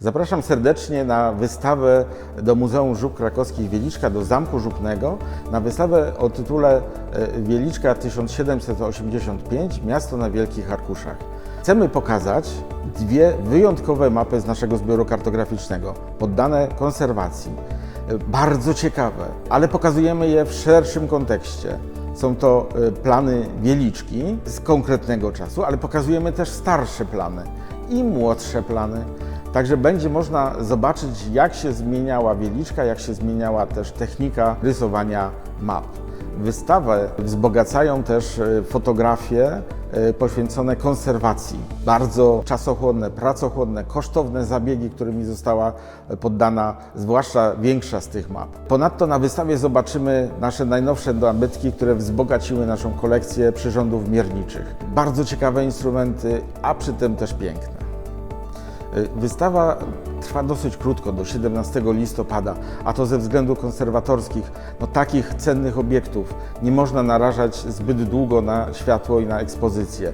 Zapraszam serdecznie na wystawę do Muzeum Żub Krakowskich Wieliczka, do Zamku Żupnego, na wystawę o tytule e, Wieliczka 1785 Miasto na Wielkich Arkuszach. Chcemy pokazać dwie wyjątkowe mapy z naszego zbioru kartograficznego, poddane konserwacji. E, Bardzo ciekawe, ale pokazujemy je w szerszym kontekście. Są to e, plany Wieliczki z konkretnego czasu, ale pokazujemy też starsze plany i młodsze plany. Także będzie można zobaczyć, jak się zmieniała Wieliczka, jak się zmieniała też technika rysowania map. Wystawę wzbogacają też e, fotografie e, poświęcone konserwacji. Bardzo czasochłonne, pracochłonne, kosztowne zabiegi, którymi została e, poddana zwłaszcza większa z tych map. Ponadto na wystawie zobaczymy nasze najnowsze nabytki, które wzbogaciły naszą kolekcję przyrządów mierniczych. Bardzo ciekawe instrumenty, a przy tym też piękne. Wystawa trwa dosyć krótko, do 17 listopada, a to ze względów konserwatorskich. No, takich cennych obiektów nie można narażać zbyt długo na światło i na ekspozycję.